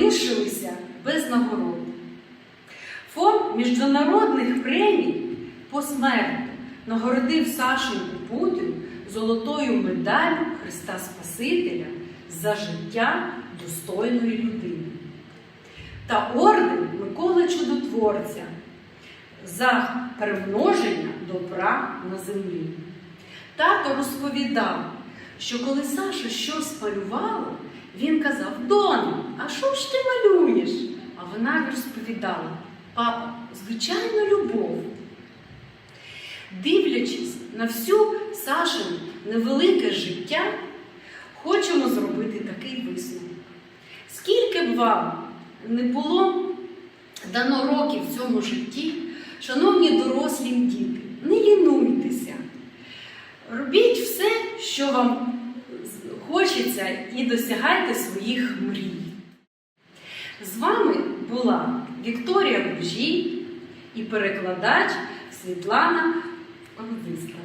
залишилися без нагород. Фонд міжнародних премій посмертно нагородив Сашеньку Путін золотою медаллю Христа Спасителя за життя достойної людини та орден Миколи Чудотворця за перемноження добра на землі. Тато розповідав, що коли Саша щось палювало, він казав: Дона, а що вона розповідала: Папа, звичайно, любов. Дивлячись на всю Сашину невелике життя, хочемо зробити такий висновок. Скільки б вам не було дано років в цьому житті, шановні дорослі діти, не лінуйтеся. Робіть все, що вам хочеться, і досягайте своїх мрій. Була Вікторія Бужій і перекладач Світлана Конвиста.